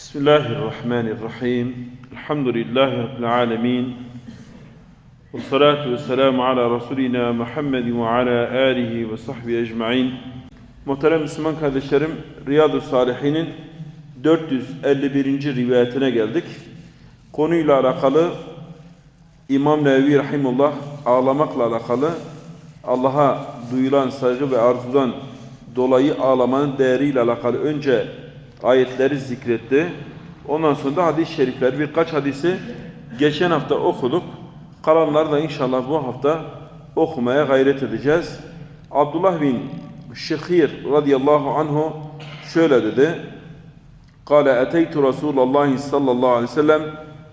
Bismillahirrahmanirrahim. Elhamdülillahi Rabbil alemin. Ve salatu ve selamu ala Resulina Muhammedin ve ala alihi ve sahbihi ecma'in. Muhterem Müslüman kardeşlerim, Riyadu Salihin'in 451. rivayetine geldik. Konuyla alakalı İmam Nevevi Rahimullah ağlamakla alakalı Allah'a duyulan saygı ve arzudan dolayı ağlamanın değeriyle alakalı önce ayetleri zikretti. Ondan sonra da hadis-i şerifler birkaç hadisi geçen hafta okuduk. Kalanları da inşallah bu hafta okumaya gayret edeceğiz. Abdullah bin Şehir radıyallahu anhu şöyle dedi. Kale eteytu Resulallah sallallahu aleyhi ve sellem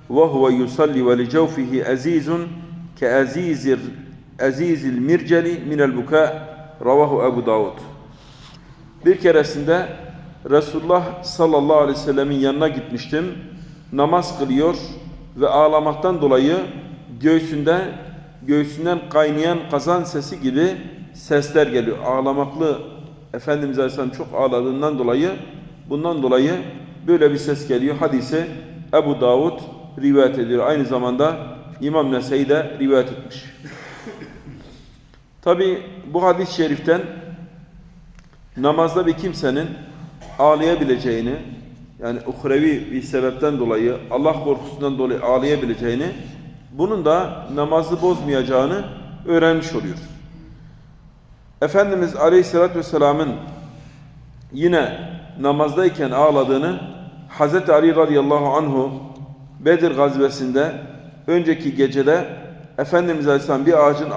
ve huve yusalli ve li cevfihi azizun ke azizir azizil mirceli minel buka ravahu Ebu Davud. Bir keresinde Resulullah sallallahu aleyhi ve sellemin yanına gitmiştim. Namaz kılıyor ve ağlamaktan dolayı göğsünden göğsünden kaynayan kazan sesi gibi sesler geliyor. Ağlamaklı Efendimiz Aleyhisselam çok ağladığından dolayı bundan dolayı böyle bir ses geliyor. Hadisi Ebu Davud rivayet ediyor. Aynı zamanda İmam Nese'yi de rivayet etmiş. Tabi bu hadis-i şeriften namazda bir kimsenin ağlayabileceğini yani uhrevi bir sebepten dolayı Allah korkusundan dolayı ağlayabileceğini bunun da namazı bozmayacağını öğrenmiş oluyoruz. Efendimiz Aleyhisselatü Vesselam'ın yine namazdayken ağladığını Hz. Ali radıyallahu anhu Bedir gazvesinde önceki gecede Efendimiz Aleyhisselam bir ağacın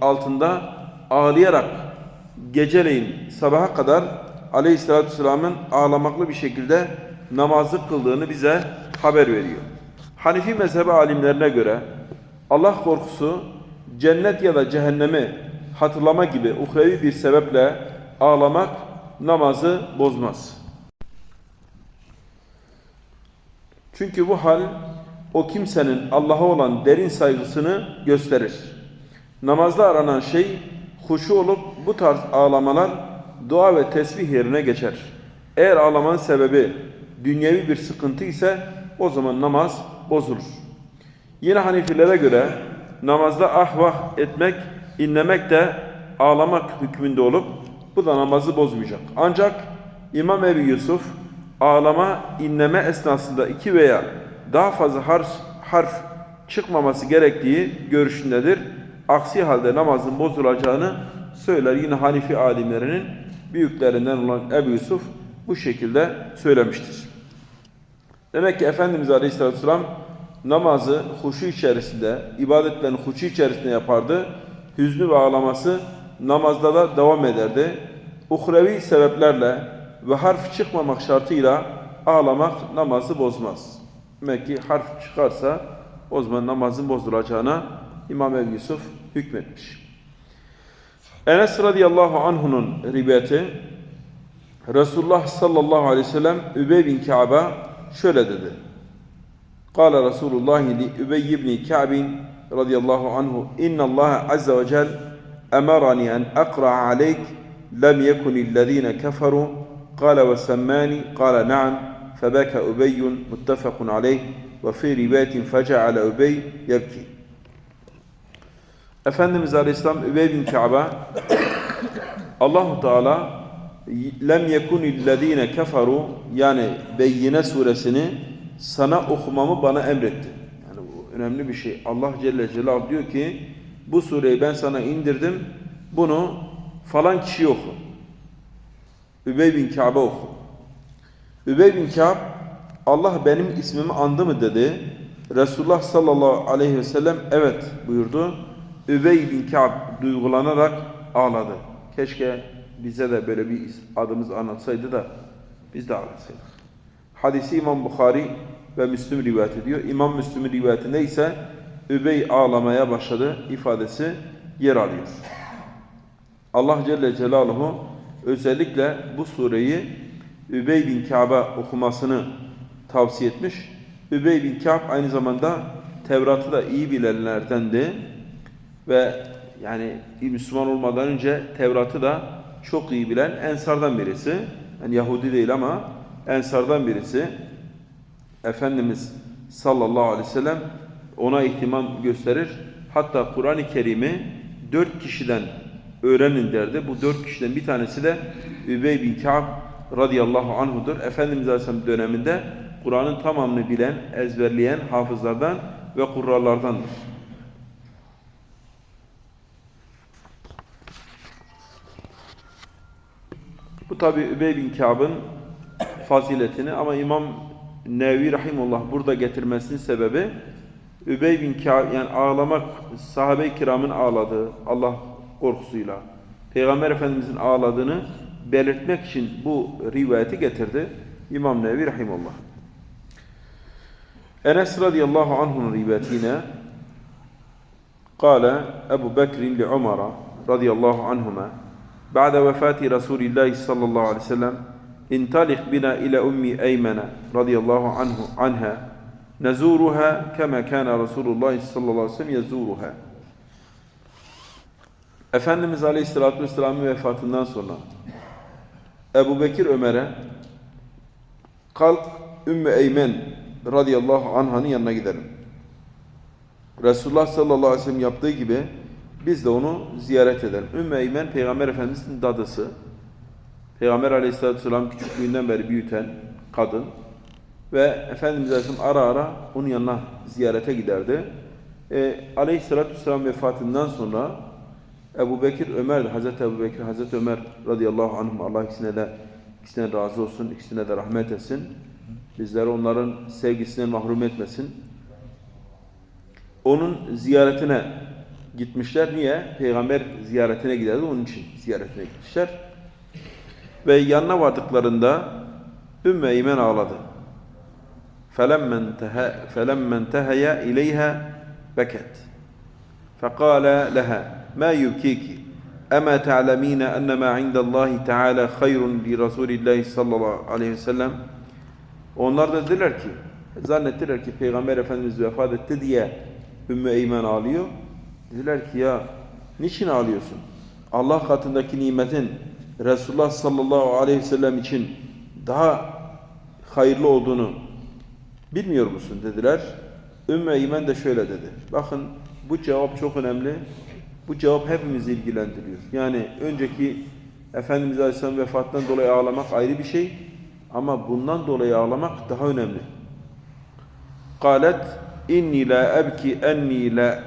altında ağlayarak geceleyin sabaha kadar Aleyhisselatü Vesselam'ın ağlamaklı bir şekilde namazı kıldığını bize haber veriyor. Hanifi mezhebi alimlerine göre Allah korkusu cennet ya da cehennemi hatırlama gibi uhrevi bir sebeple ağlamak namazı bozmaz. Çünkü bu hal o kimsenin Allah'a olan derin saygısını gösterir. Namazda aranan şey huşu olup bu tarz ağlamalar dua ve tesbih yerine geçer. Eğer ağlamanın sebebi dünyevi bir sıkıntı ise o zaman namaz bozulur. Yine Hanifilere göre namazda ah vah etmek, inlemek de ağlamak hükmünde olup bu da namazı bozmayacak. Ancak İmam Ebi Yusuf ağlama, inleme esnasında iki veya daha fazla harf, harf çıkmaması gerektiği görüşündedir. Aksi halde namazın bozulacağını söyler. Yine Hanifi alimlerinin büyüklerinden olan Ebu Yusuf bu şekilde söylemiştir. Demek ki Efendimiz Aleyhisselatü Vesselam namazı huşu içerisinde, ibadetlerin huşu içerisinde yapardı. Hüznü ve ağlaması namazda da devam ederdi. Uhrevi sebeplerle ve harf çıkmamak şartıyla ağlamak namazı bozmaz. Demek ki harf çıkarsa o zaman namazın bozulacağına İmam Ebu Yusuf hükmetmiş. Enes radıyallahu anh'unun rivayeti Resulullah sallallahu aleyhi ve sellem Übey bin Ka'ba şöyle dedi. Kale Resulullah li Übey ibn Ka'b radıyallahu anhu inna Allah azze ve cel emarani en akra aleyk lem yekun illezine keferu kale ve semmani kale na'am febeke Übeyyun muttefakun aleyh ve fi rivayetin fece'ale Übey yebki. Efendimiz Aleyhisselam Übey bin Ka'ba Allahu Teala lem yekunillezine keferu yani Beyyine suresini sana okumamı bana emretti. Yani bu önemli bir şey. Allah Celle Celaluhu diyor ki bu sureyi ben sana indirdim. Bunu falan kişi oku. Übey bin Ka'ba oku. Übey bin Ka'b Allah benim ismimi andı mı dedi. Resulullah sallallahu aleyhi ve sellem evet buyurdu. Übey bin Ka'b duygulanarak ağladı. Keşke bize de böyle bir adımız anlatsaydı da biz de ağlasaydık. Hadisi İmam Bukhari ve Müslüm rivayet ediyor. İmam Müslüm'ün rivayetinde ise Übey ağlamaya başladı ifadesi yer alıyor. Allah Celle Celaluhu özellikle bu sureyi Übey bin Ka'b'a okumasını tavsiye etmiş. Übey bin Ka'b aynı zamanda Tevrat'ı da iyi bilenlerdendi ve yani Müslüman olmadan önce Tevrat'ı da çok iyi bilen Ensardan birisi. Yani Yahudi değil ama Ensardan birisi. Efendimiz sallallahu aleyhi ve sellem ona ihtimam gösterir. Hatta Kur'an-ı Kerim'i dört kişiden öğrenin derdi. Bu dört kişiden bir tanesi de Übey bin Ka'b radıyallahu anhudur. Efendimiz Aleyhisselam döneminde Kur'an'ın tamamını bilen, ezberleyen hafızlardan ve kurrallardandır. Bu tabi Übey bin Ka'b'ın faziletini ama İmam Nevi Rahimullah burada getirmesinin sebebi Übey bin Ka'b yani ağlamak sahabe-i kiramın ağladığı Allah korkusuyla Peygamber Efendimizin ağladığını belirtmek için bu rivayeti getirdi İmam Nevi Rahimullah. Enes radıyallahu anh'un rivayetine قال أبو بكر لعمر رضي الله عنهما Ba'de vefati Resulillah sallallahu aleyhi ve sellem intalik bina ile ummi Eymene radıyallahu anhu anha nezuruha kema kana Resulullah sallallahu aleyhi ve sellem yezuruha. Efendimiz Aleyhisselatü Vesselam'ın vefatından sonra Ebu Bekir Ömer'e kalk Ümmü Eymen radıyallahu anhanın yanına gidelim. Resulullah sallallahu aleyhi ve sellem yaptığı gibi biz de onu ziyaret edelim. Ümmü Peygamber Efendimiz'in dadısı. Peygamber aleyhissalatü vesselam küçüklüğünden beri büyüten kadın. Ve Efendimiz Aleyhisselam ara ara onun yanına ziyarete giderdi. E, aleyhissalatü vesselam vefatından sonra Ebu Bekir Ömer Hazreti Ebu Bekir, Hazreti Ömer radıyallahu anh Allah ikisine de ikisine razı olsun, ikisine de rahmet etsin. Bizleri onların sevgisinden mahrum etmesin. Onun ziyaretine gitmişler. Niye? Peygamber ziyaretine giderdi. Onun için ziyaretine gitmişler. Ve yanına vardıklarında Ümmü Eymen ağladı. فَلَمَّا انْتَهَيَ اِلَيْهَا بَكَتْ فَقَالَ لَهَا مَا يُبْكِيكِ أَمَا تَعْلَم۪ينَ أَنَّ مَا عِنْدَ اللّٰهِ تَعَالَى خَيْرٌ لِرَسُولِ اللّٰهِ sallallahu aleyhi ve sellem Onlar da dediler ki, zannettiler ki Peygamber Efendimiz vefat etti diye Ümmü Eymen ağlıyor. Dediler ki ya niçin ağlıyorsun? Allah katındaki nimetin Resulullah sallallahu aleyhi ve sellem için daha hayırlı olduğunu bilmiyor musun dediler. Ümmü Eymen de şöyle dedi. Bakın bu cevap çok önemli. Bu cevap hepimizi ilgilendiriyor. Yani önceki Efendimiz Aleyhisselam vefatından dolayı ağlamak ayrı bir şey. Ama bundan dolayı ağlamak daha önemli. قالت إني لا أبكي أني لا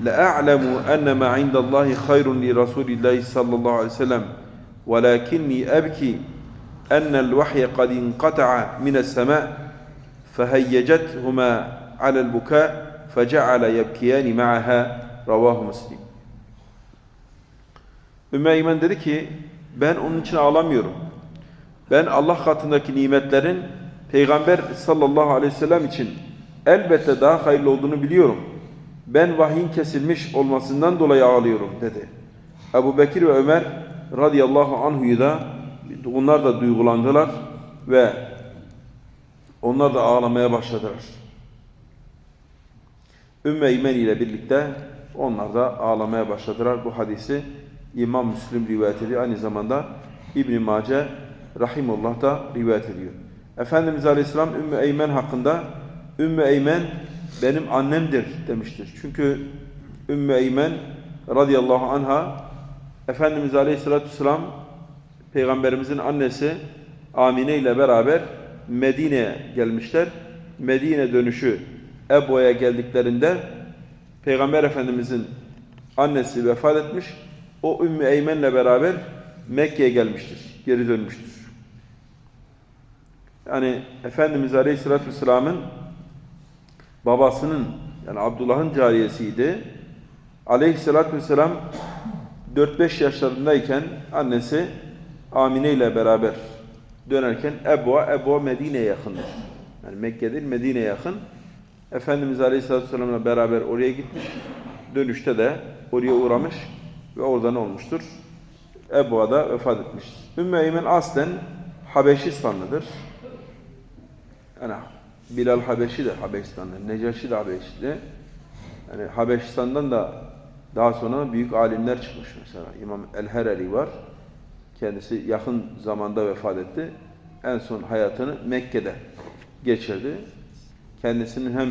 لأعلم أن ما عند الله خير لرسول الله صلى الله عليه وسلم ولكني أبكي أن الوحي قد انقطع من السماء فهيجتهما على البكاء فجعل يبكيان معها رواه مسلم Ümmü Eymen dedi ki ben onun için ağlamıyorum. Ben Allah katındaki nimetlerin Peygamber sallallahu aleyhi ve sellem için elbette daha hayırlı olduğunu biliyorum. Ben vahyin kesilmiş olmasından dolayı ağlıyorum dedi. Ebu Bekir ve Ömer radıyallahu anhu'yu da onlar da duygulandılar ve onlar da ağlamaya başladılar. Ümmü Eymen ile birlikte onlar da ağlamaya başladılar. Bu hadisi İmam Müslim rivayet ediyor. Aynı zamanda İbn-i Mace Rahimullah da rivayet ediyor. Efendimiz Aleyhisselam Ümmü Eymen hakkında Ümmü Eymen benim annemdir demiştir. Çünkü Ümmü Eymen radıyallahu anha Efendimiz Aleyhisselatü Vesselam Peygamberimizin annesi Amine ile beraber Medine'ye gelmişler. Medine dönüşü Ebu'ya geldiklerinde Peygamber Efendimizin annesi vefat etmiş. O Ümmü Eymen'le beraber Mekke'ye gelmiştir. Geri dönmüştür. Yani Efendimiz Aleyhisselatü Vesselam'ın babasının yani Abdullah'ın cariyesiydi. Aleyhisselatü Vesselam 4-5 yaşlarındayken annesi Amine ile beraber dönerken Ebu'a, Ebu'a Medine'ye yakındır. Yani Mekke değil Medine'ye yakın. Efendimiz Aleyhisselatü Vesselam'la beraber oraya gitmiş. Dönüşte de oraya uğramış ve oradan olmuştur. Ebu'a da vefat etmiştir. Ümmü Eymen aslen Habeşistanlıdır. Yani Bilal Habeşi de Habeşistanlı, Necaşi de Habeşli. Yani Habeşistan'dan da daha sonra büyük alimler çıkmış mesela. İmam El-Hereli var. Kendisi yakın zamanda vefat etti. En son hayatını Mekke'de geçirdi. Kendisinin hem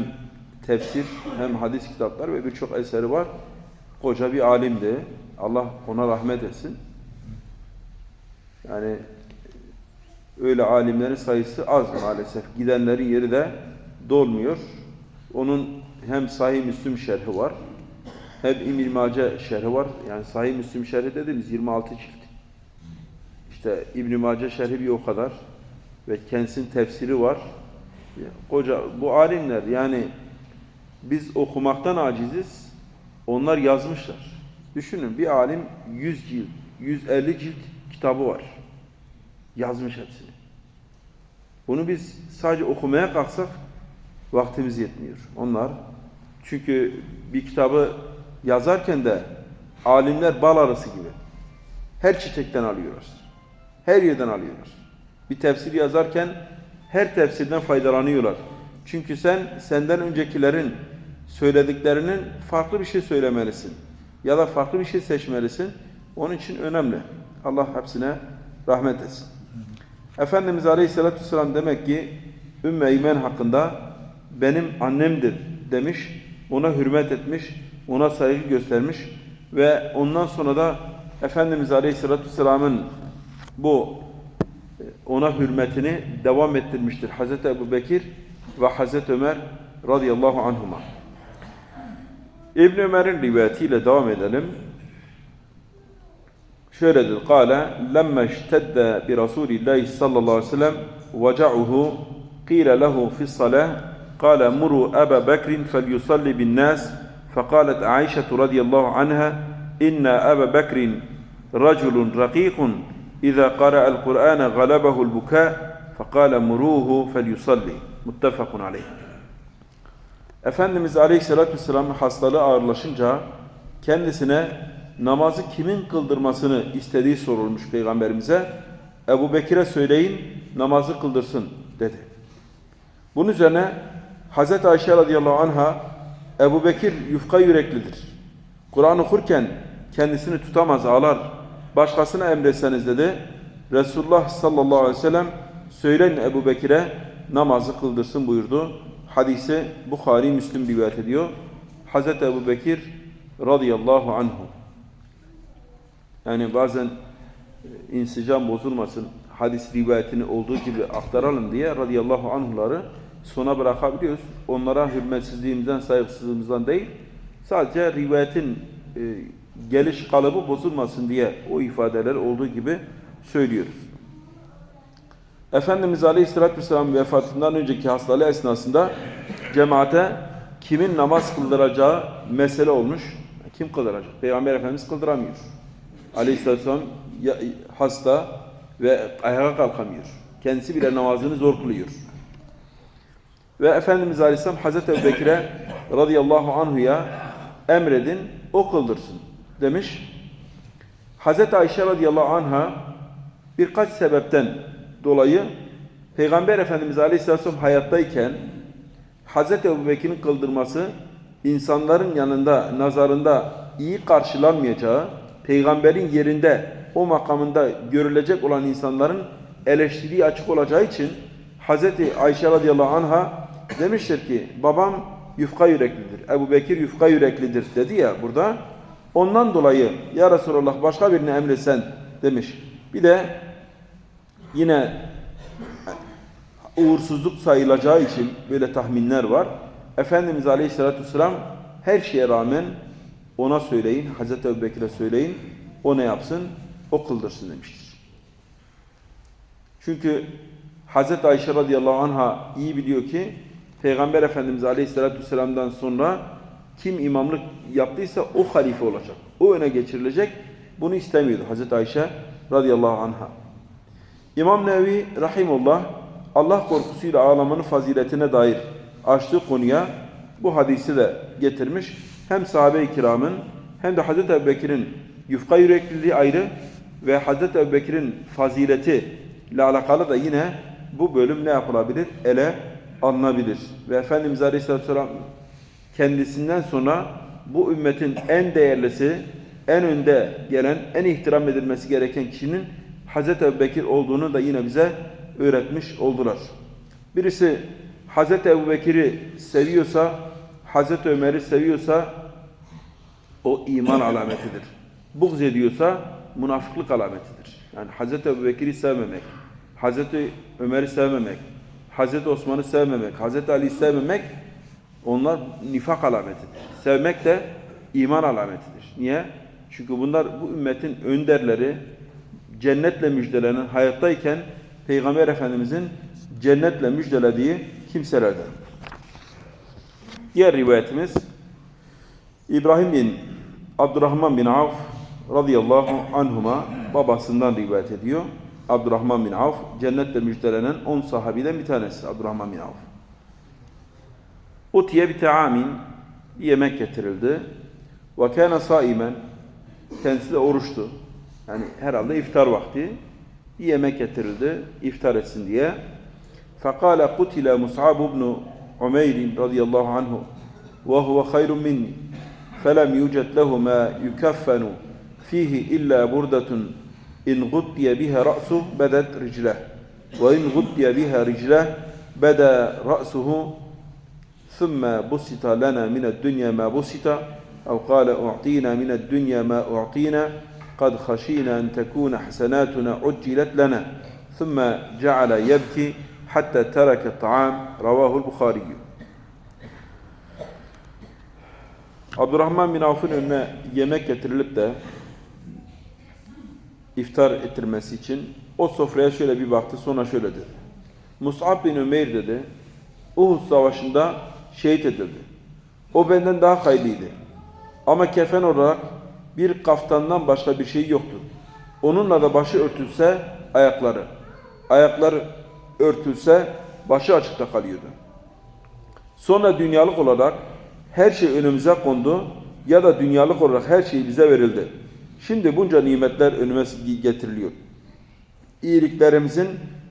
tefsir hem hadis kitapları ve birçok eseri var. Koca bir alimdi. Allah ona rahmet etsin. Yani öyle alimlerin sayısı az maalesef. Gidenlerin yeri de dolmuyor. Onun hem Sahih Müslüm şerhi var. Hem İbn Mace şerhi var. Yani Sahih Müslüm şerhi dediğimiz 26 cilt. İşte İbn Mace şerhi bir o kadar ve kendisinin tefsiri var. Koca bu alimler yani biz okumaktan aciziz. Onlar yazmışlar. Düşünün bir alim 100 cilt, 150 cilt kitabı var. Yazmış hepsini. Bunu biz sadece okumaya kalksak vaktimiz yetmiyor. Onlar çünkü bir kitabı yazarken de alimler bal arısı gibi. Her çiçekten alıyorlar. Her yerden alıyorlar. Bir tefsir yazarken her tefsirden faydalanıyorlar. Çünkü sen senden öncekilerin söylediklerinin farklı bir şey söylemelisin. Ya da farklı bir şey seçmelisin. Onun için önemli. Allah hepsine rahmet etsin. Efendimiz Aleyhisselatü Vesselam demek ki Ümmü Eymen hakkında benim annemdir demiş. Ona hürmet etmiş. Ona saygı göstermiş. Ve ondan sonra da Efendimiz Aleyhisselatü Vesselam'ın bu e, ona hürmetini devam ettirmiştir. Hazreti Ebu Bekir ve Hazreti Ömer radıyallahu anhuma. İbn Ömer'in rivayetiyle devam edelim. Şöyle dedi. Kale lemme iştedde bi Resulillahi sallallahu aleyhi ve sellem veca'uhu qila lehu fi salah قال مروا أبا بكر فليصلي بالناس فقالت عائشة رضي الله عنها إن أبا بكر رجل رقيق إذا قرأ القرآن غلبه البكاء فقال مروه فليصلي متفق عليه Efendimiz Aleyhisselatü Vesselam'ın hastalığı ağırlaşınca kendisine namazı kimin kıldırmasını istediği sorulmuş Peygamberimize. Ebu Bekir'e söyleyin namazı kıldırsın dedi. Bunun üzerine Hazreti Ayşe radıyallahu anha Ebu Bekir yufka yüreklidir. Kur'an okurken kendisini tutamaz ağlar. Başkasına emretseniz dedi. Resulullah sallallahu aleyhi ve sellem söyleyin Ebu Bekir'e namazı kıldırsın buyurdu. Hadisi Bukhari Müslim rivayet ediyor. Hazreti Ebu Bekir radıyallahu anhu. Yani bazen e, insicam bozulmasın, hadis rivayetini olduğu gibi aktaralım diye radıyallahu anhuları sona bırakabiliyoruz. Onlara hürmetsizliğimizden, saygısızlığımızdan değil, sadece rivayetin e, geliş kalıbı bozulmasın diye o ifadeler olduğu gibi söylüyoruz. Efendimiz Aleyhisselatü Vesselam vefatından önceki hastalığı esnasında cemaate kimin namaz kıldıracağı mesele olmuş. Kim kıldıracak? Peygamber Efendimiz kıldıramıyor. Ya- hasta ve ayağa kalkamıyor. Kendisi bile namazını zor kılıyor. Ve Efendimiz Aleyhisselam Hazreti Ebu radıyallahu anhuya emredin, o kıldırsın demiş. Hazreti Ayşe radıyallahu anha birkaç sebepten dolayı Peygamber Efendimiz Aleyhisselatü Vesselam hayattayken Hazreti Ebu Bekir'in kıldırması insanların yanında, nazarında iyi karşılanmayacağı, peygamberin yerinde, o makamında görülecek olan insanların eleştiriye açık olacağı için Hazreti Ayşe radıyallahu anha demiştir ki babam yufka yüreklidir, Ebu Bekir yufka yüreklidir dedi ya burada. Ondan dolayı ya Resulallah başka birini emretsen demiş. Bir de yine uğursuzluk sayılacağı için böyle tahminler var. Efendimiz Aleyhisselatü Vesselam her şeye rağmen ona söyleyin, Hazreti Ebu Bekir'e söyleyin, o ne yapsın? O kıldırsın demiştir. Çünkü Hazreti Ayşe radıyallahu anha iyi biliyor ki Peygamber Efendimiz Aleyhisselatü Vesselam'dan sonra kim imamlık yaptıysa o halife olacak. O öne geçirilecek. Bunu istemiyordu Hazreti Ayşe radıyallahu anha. İmam Nevi Rahimullah Allah korkusuyla ağlamanın faziletine dair açtığı konuya bu hadisi de getirmiş. Hem sahabe-i kiramın hem de Hazreti Ebubekir'in yufka yürekliliği ayrı ve Hazreti Ebubekir'in fazileti ile alakalı da yine bu bölüm ne yapılabilir? Ele alınabilir. Ve Efendimiz Aleyhisselatü Vesselam kendisinden sonra bu ümmetin en değerlisi, en önde gelen, en ihtiram edilmesi gereken kişinin Hazreti Ebubekir olduğunu da yine bize öğretmiş oldular. Birisi Hazreti Ebubekir'i seviyorsa, Hazreti Ömer'i seviyorsa o iman alametidir. Buğz ediyorsa münafıklık alametidir. Yani Hazreti Ebubekir'i sevmemek, Hazreti Ömer'i sevmemek, Hazreti Osman'ı sevmemek, Hazreti Ali'yi sevmemek onlar nifak alametidir. Sevmek de iman alametidir. Niye? Çünkü bunlar bu ümmetin önderleri, cennetle müjdelenen hayattayken Peygamber Efendimizin cennetle müjdelediği kimselerden. Diğer rivayetimiz İbrahim bin Abdurrahman bin Avf radıyallahu anhuma babasından rivayet ediyor. Abdurrahman bin Avf cennetle müjdelenen 10 sahabiden bir tanesi Abdurrahman bin Avf. Utiye bir teamin bir yemek getirildi. Ve kâne saimen kendisi de oruçtu. Yani herhalde iftar vakti bir yemek getirildi iftar etsin diye. Fekale kutile Mus'ab ibn Umeyr radıyallahu anhu ve huve hayrun minni فلم يوجد له ما يكفن فيه إلا بردة إن غطي بها رأسه بدت رجله وإن غطي بها رجله بدا رأسه ثم بسط لنا من الدنيا ما بسط أو قال أعطينا من الدنيا ما أعطينا قد خشينا أن تكون حسناتنا عجلت لنا ثم جعل يبكي حتى ترك الطعام رواه البخاري. Abdurrahman bin Avf'ın önüne yemek getirilip de iftar ettirmesi için o sofraya şöyle bir baktı sonra şöyle dedi. Mus'ab bin Ömeyr dedi Uhud savaşında şehit edildi. O benden daha hayırlıydı. Ama kefen olarak bir kaftandan başka bir şey yoktu. Onunla da başı örtülse ayakları, ayakları örtülse başı açıkta kalıyordu. Sonra dünyalık olarak her şey önümüze kondu ya da dünyalık olarak her şey bize verildi. Şimdi bunca nimetler önüme getiriliyor. İyiliklerimizin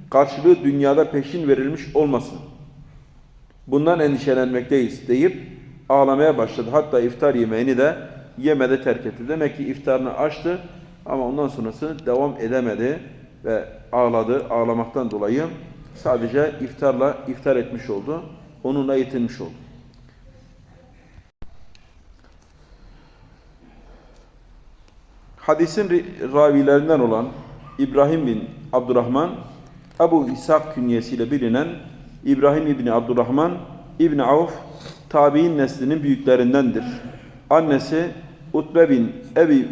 karşılığı dünyada peşin verilmiş olmasın. Bundan endişelenmekteyiz deyip ağlamaya başladı. Hatta iftar yemeğini de yemede terk etti. Demek ki iftarını açtı ama ondan sonrası devam edemedi ve ağladı. Ağlamaktan dolayı sadece iftarla iftar etmiş oldu. Onunla yetinmiş oldu. Hadisin ravilerinden olan İbrahim bin Abdurrahman, Ebu İshak künyesiyle bilinen İbrahim İbni Abdurrahman İbni Avf tabi'in neslinin büyüklerindendir. Annesi Utbe bin Ebi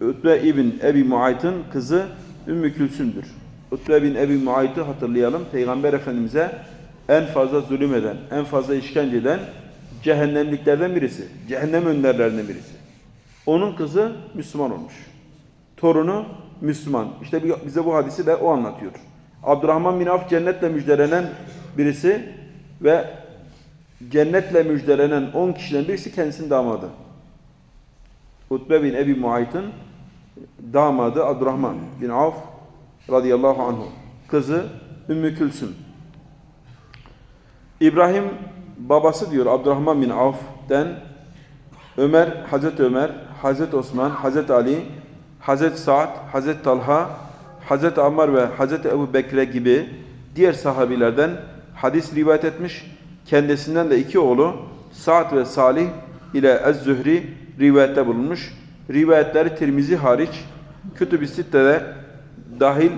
Utbe ibn Ebi Muayt'ın kızı Ümmü Külsüm'dür. Utbe bin Ebi Muayt'ı hatırlayalım. Peygamber Efendimiz'e en fazla zulüm eden, en fazla işkence eden cehennemliklerden birisi. Cehennem önderlerinden birisi. Onun kızı Müslüman olmuş. Torunu Müslüman. İşte bize bu hadisi de o anlatıyor. Abdurrahman bin Avf cennetle müjdelenen birisi ve cennetle müjdelenen 10 kişiden birisi kendisinin damadı. Utbe bin Ebi Muayt'ın damadı Abdurrahman bin Avf radıyallahu anhu. Kızı Ümmü Külsüm. İbrahim babası diyor Abdurrahman bin Avf'den Ömer, Hazreti Ömer, Hazreti Osman, Hazreti Ali, Hazreti Sa'd, Hazreti Talha, Hazreti Ammar ve Hazreti Ebu Bekre gibi diğer sahabilerden hadis rivayet etmiş. Kendisinden de iki oğlu Sa'd ve Salih ile Ez-Zühri rivayette bulunmuş. Rivayetleri Tirmizi hariç Kütüb-i Sitte'de dahil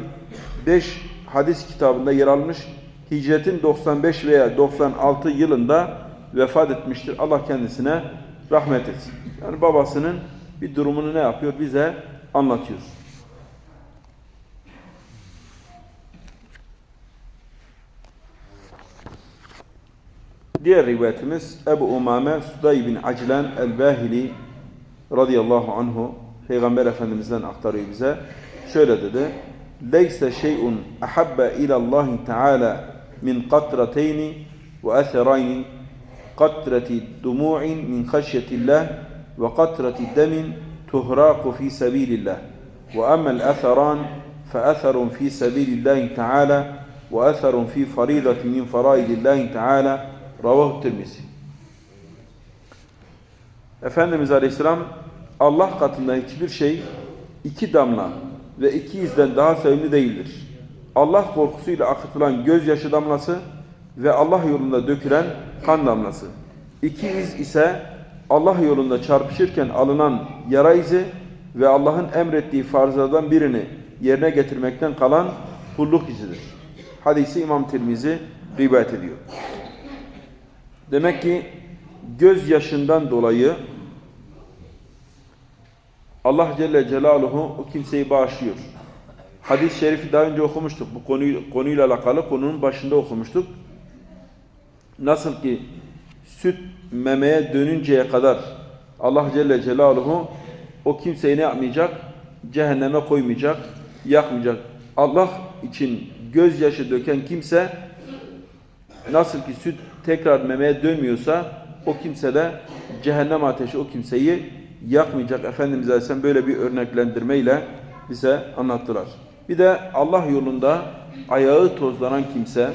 5 hadis kitabında yer almış. Hicretin 95 veya 96 yılında vefat etmiştir. Allah kendisine rahmet etsin. Yani babasının bir durumunu ne yapıyor? Bize anlatıyor. Diğer rivayetimiz Ebu Umame Suday bin Aclan el-Bahili radıyallahu anhu Peygamber Efendimiz'den aktarıyor bize. Şöyle dedi. Leyse şey'un ahabbe ilallahi teala min katrateyni ve etherayni katreti dumu'in min haşyetillah ve katreti demin tuhraku fi sebilillah. Ve emmel etheran فأثر في سبيل الله تعالى وأثر في فريضة من فرائض الله تعالى Ravahu Tirmizi. Efendimiz Aleyhisselam Allah katında hiçbir şey iki damla ve iki izden daha sevimli değildir. Allah korkusuyla akıtılan gözyaşı damlası ve Allah yolunda dökülen kan damlası. İki iz ise Allah yolunda çarpışırken alınan yara izi ve Allah'ın emrettiği farzlardan birini yerine getirmekten kalan kulluk izidir. Hadisi İmam Tirmizi rivayet ediyor. Demek ki gözyaşından dolayı Allah Celle Celaluhu o kimseyi bağışlıyor. Hadis-i şerifi daha önce okumuştuk. Bu konuyu, konuyla alakalı konunun başında okumuştuk. Nasıl ki süt memeye dönünceye kadar Allah Celle Celaluhu o kimseyi ne yapmayacak? Cehenneme koymayacak, yakmayacak. Allah için gözyaşı döken kimse nasıl ki süt tekrar memeye dönmüyorsa o kimse de cehennem ateşi o kimseyi yakmayacak. Efendimiz Aleyhisselam böyle bir örneklendirmeyle bize anlattılar. Bir de Allah yolunda ayağı tozlanan kimse,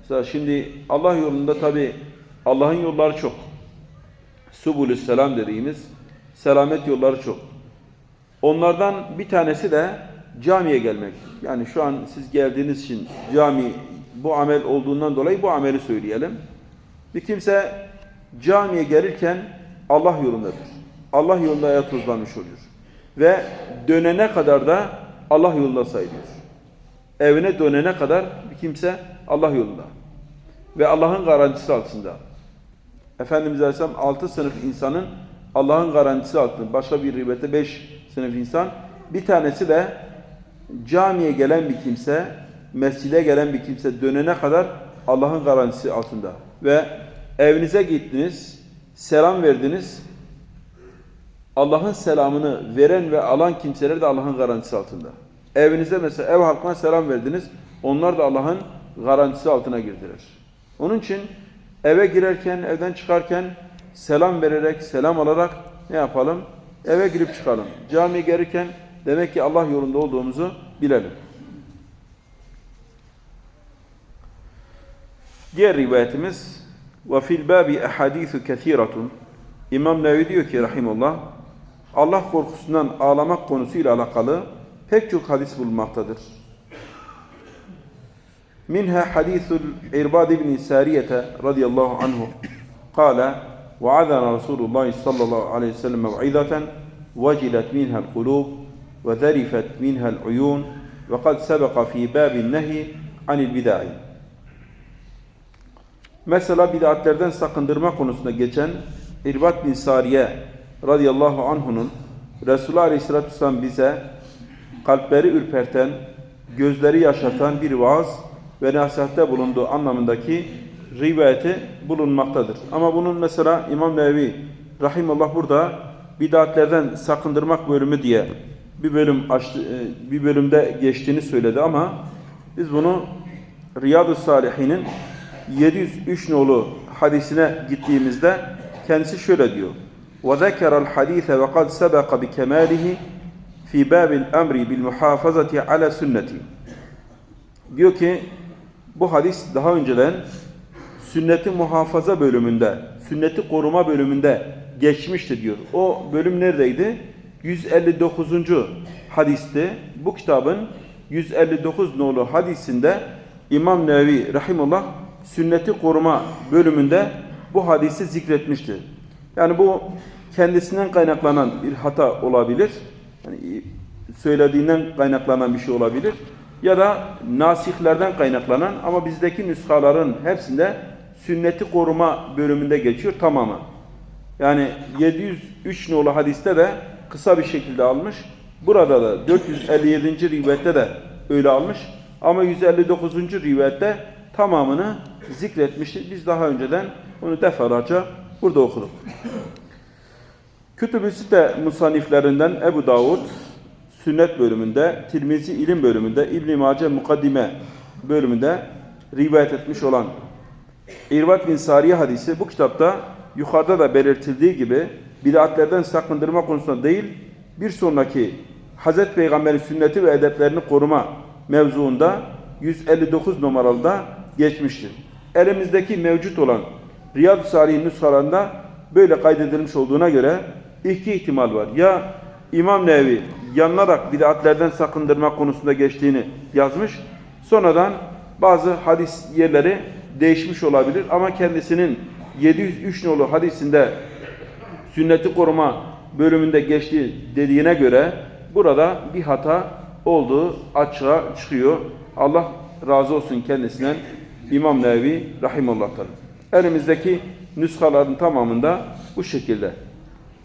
mesela şimdi Allah yolunda tabi Allah'ın yolları çok. Subulü selam dediğimiz selamet yolları çok. Onlardan bir tanesi de camiye gelmek. Yani şu an siz geldiğiniz için cami bu amel olduğundan dolayı bu ameli söyleyelim. Bir kimse camiye gelirken Allah yolundadır. Allah yolunda ayağı tozlanmış oluyor. Ve dönene kadar da Allah yolunda sayılıyor. Evine dönene kadar bir kimse Allah yolunda. Ve Allah'ın garantisi altında. Efendimiz Aleyhisselam altı sınıf insanın Allah'ın garantisi altında. Başka bir rivayette beş sınıf insan. Bir tanesi de camiye gelen bir kimse, mescide gelen bir kimse dönene kadar Allah'ın garantisi altında. Ve evinize gittiniz, selam verdiniz. Allah'ın selamını veren ve alan kimseler de Allah'ın garantisi altında. Evinize mesela ev halkına selam verdiniz. Onlar da Allah'ın garantisi altına girdiler. Onun için eve girerken, evden çıkarken selam vererek, selam alarak ne yapalım? Eve girip çıkalım. Camiye gelirken demek ki Allah yolunda olduğumuzu bilelim. Diğer rivayetimiz ve fil babi ahadithu kethiratun İmam Nevi diyor ki rahimullah Allah korkusundan ağlamak konusuyla alakalı pek çok hadis bulunmaktadır. Minha hadithul İrbad ibn Sariyete radıyallahu anhu قال وعذنا رسول الله صلى الله عليه وسلم موعظة وجلت منها القلوب وذرفت منها العيون وقد سبق في باب النهي عن البدع Mesela bid'atlerden sakındırma konusunda geçen İrbat bin Sariye radıyallahu anh'unun Resulullah aleyhissalatü vesselam bize kalpleri ürperten, gözleri yaşartan bir vaaz ve nasihatte bulunduğu anlamındaki rivayeti bulunmaktadır. Ama bunun mesela İmam Nevi Rahimullah burada bid'atlerden sakındırmak bölümü diye bir bölüm açtı, e, bir bölümde geçtiğini söyledi ama biz bunu Riyadu Salihin'in 703 nolu hadisine gittiğimizde kendisi şöyle diyor. وَذَكَرَ الْحَد۪يثَ وَقَدْ سَبَقَ بِكَمَالِهِ فِي بَابِ الْأَمْرِ بِالْمُحَافَظَةِ عَلَى سُنَّةِ Diyor ki bu hadis daha önceden sünneti muhafaza bölümünde, sünneti koruma bölümünde geçmişti diyor. O bölüm neredeydi? 159. hadisti. Bu kitabın 159 nolu hadisinde İmam Nevi Rahimullah sünneti koruma bölümünde bu hadisi zikretmiştir. Yani bu kendisinden kaynaklanan bir hata olabilir. Yani söylediğinden kaynaklanan bir şey olabilir. Ya da nasihlerden kaynaklanan ama bizdeki nüshaların hepsinde sünneti koruma bölümünde geçiyor tamamı. Yani 703 nolu hadiste de kısa bir şekilde almış. Burada da 457. rivayette de öyle almış. Ama 159. rivayette tamamını zikretmiştir. Biz daha önceden onu defalarca burada okuduk. Kütüb-ü Site musanniflerinden Ebu Davud sünnet bölümünde, Tirmizi ilim bölümünde, İbn-i Mace mukaddime bölümünde rivayet etmiş olan İrvat bin Sariye hadisi bu kitapta yukarıda da belirtildiği gibi bid'atlerden sakındırma konusunda değil, bir sonraki Hazreti Peygamber'in sünneti ve edeplerini koruma mevzuunda 159 numaralıda geçmiştir. Elimizdeki mevcut olan Riyad-ı Salih'in nüshalarında böyle kaydedilmiş olduğuna göre iki ihtimal var. Ya İmam Nevi yanılarak bid'atlerden sakındırma konusunda geçtiğini yazmış. Sonradan bazı hadis yerleri değişmiş olabilir ama kendisinin 703 nolu hadisinde sünneti koruma bölümünde geçtiği dediğine göre burada bir hata olduğu açığa çıkıyor. Allah razı olsun kendisinden İmam Nevi Rahimullah'tan. Elimizdeki nüshaların tamamında bu şekilde.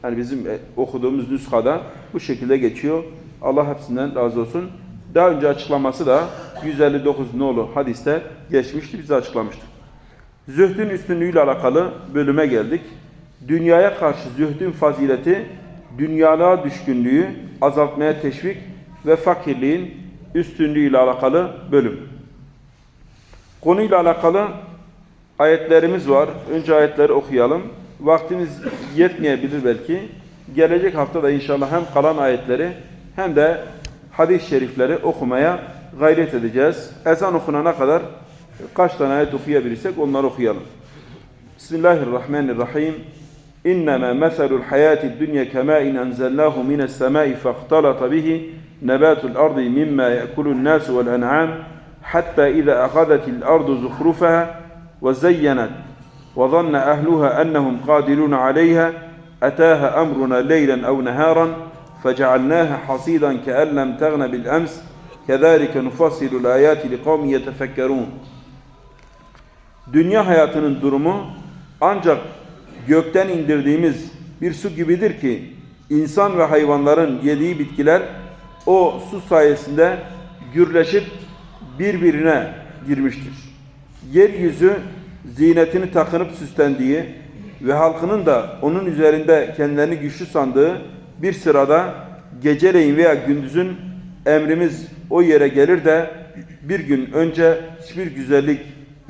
Yani bizim e, okuduğumuz nüshada bu şekilde geçiyor. Allah hepsinden razı olsun. Daha önce açıklaması da 159 nolu hadiste geçmişti. Biz açıklamıştık. Zühdün üstünlüğüyle alakalı bölüme geldik. Dünyaya karşı zühdün fazileti, dünyalığa düşkünlüğü azaltmaya teşvik ve fakirliğin üstünlüğüyle alakalı bölüm. Konuyla alakalı ayetlerimiz var. Önce ayetleri okuyalım. Vaktimiz yetmeyebilir belki. Gelecek hafta da inşallah hem kalan ayetleri hem de hadis-i şerifleri okumaya gayret edeceğiz. Ezan okunana kadar kaç tane ayet okuyabilirsek onları okuyalım. Bismillahirrahmanirrahim. İnnemâ meselul hayâti dünya kemâin enzelnâhu mines semâi fahtalata bihi nebatul ardı mimma ye'kulun nâsu vel en'âm hatta iza ahadetil ardu zuhrufaha ve zeyyenat ve zanne ahluha ennehum qadirun aleyha أتاها أمرنا ليلا أو نهارا فجعلناها حصيدا كأن لم تغن بالأمس كذلك نفصل الآيات لقوم يتفكرون Dünya hayatının durumu ancak gökten indirdiğimiz bir su gibidir ki insan ve hayvanların yediği bitkiler o su sayesinde gürleşip birbirine girmiştir. Yeryüzü zinetini takınıp süslendiği ve halkının da onun üzerinde kendilerini güçlü sandığı bir sırada geceleyin veya gündüzün emrimiz o yere gelir de bir gün önce hiçbir güzellik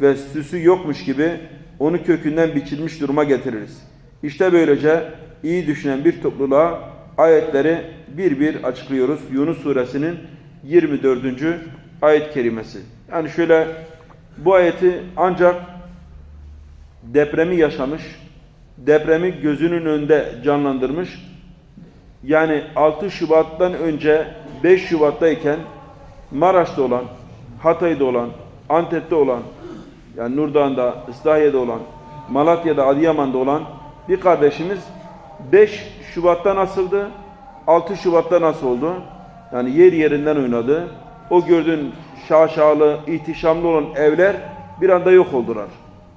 ve süsü yokmuş gibi onu kökünden biçilmiş duruma getiririz. İşte böylece iyi düşünen bir topluluğa ayetleri bir bir açıklıyoruz. Yunus suresinin 24. ayet kerimesi. Yani şöyle bu ayeti ancak depremi yaşamış, depremi gözünün önünde canlandırmış. Yani 6 Şubat'tan önce 5 Şubat'tayken Maraş'ta olan, Hatay'da olan, Antep'te olan, yani Nurdağ'da, İslahiye'de olan, Malatya'da, Adıyaman'da olan bir kardeşimiz 5 Şubat'ta nasıldı? 6 Şubat'ta nasıl oldu? Yani yer yerinden oynadı. O gördüğün şaşalı, ihtişamlı olan evler bir anda yok oldular.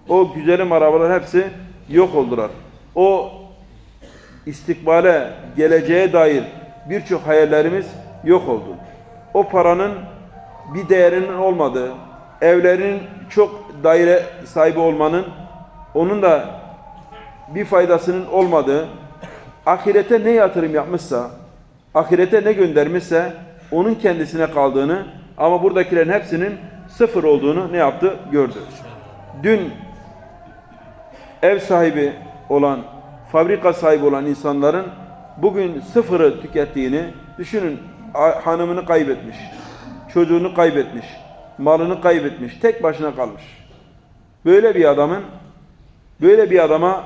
O güzelim arabalar hepsi yok oldular. O istikbale, geleceğe dair birçok hayallerimiz yok oldu. O paranın bir değerinin olmadığı, evlerinin çok daire sahibi olmanın, onun da bir faydasının olmadığı, ahirete ne yatırım yapmışsa, ahirete ne göndermişse, onun kendisine kaldığını ama buradakilerin hepsinin sıfır olduğunu ne yaptı? Gördü. Dün ev sahibi olan, fabrika sahibi olan insanların bugün sıfırı tükettiğini düşünün. Hanımını kaybetmiş, çocuğunu kaybetmiş, malını kaybetmiş, tek başına kalmış. Böyle bir adamın, böyle bir adama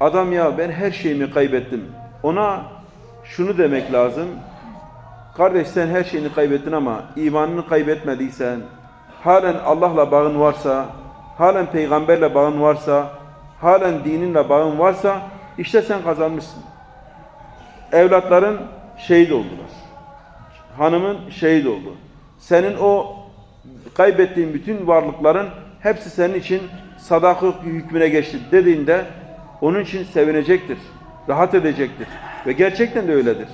adam ya ben her şeyimi kaybettim. Ona şunu demek lazım. Kardeş sen her şeyini kaybettin ama imanını kaybetmediysen, halen Allah'la bağın varsa, halen peygamberle bağın varsa, halen dininle bağın varsa işte sen kazanmışsın. Evlatların şehit oldular. Hanımın şehit oldu. Senin o kaybettiğin bütün varlıkların hepsi senin için sadaka hükmüne geçti dediğinde onun için sevinecektir, rahat edecektir. Ve gerçekten de öyledir.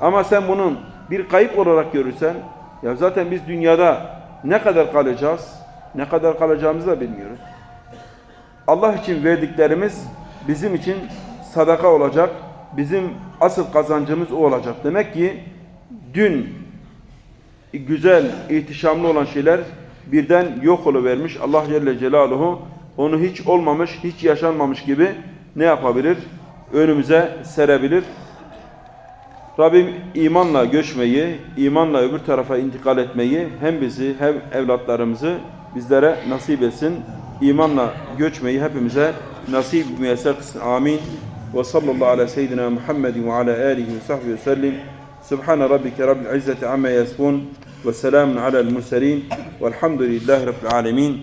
Ama sen bunun bir kayıp olarak görürsen, ya zaten biz dünyada ne kadar kalacağız, ne kadar kalacağımızı da bilmiyoruz. Allah için verdiklerimiz bizim için sadaka olacak, bizim asıl kazancımız o olacak. Demek ki dün güzel, ihtişamlı olan şeyler birden yok oluvermiş. Allah Celle Celaluhu onu hiç olmamış, hiç yaşanmamış gibi ne yapabilir? Önümüze serebilir. Rabbim imanla göçmeyi, imanla öbür tarafa intikal etmeyi hem bizi hem evlatlarımızı bizlere nasip etsin. İmanla göçmeyi hepimize nasip müyesser kılsın. Amin. Ve sallallahu ala seyyidina Muhammedin ve ala alihi ve sahbihi ve sellim. Subhane rabbike rabbil izzeti amma yasifun. ve selamun alel murselin velhamdülillahi rabbil alemin.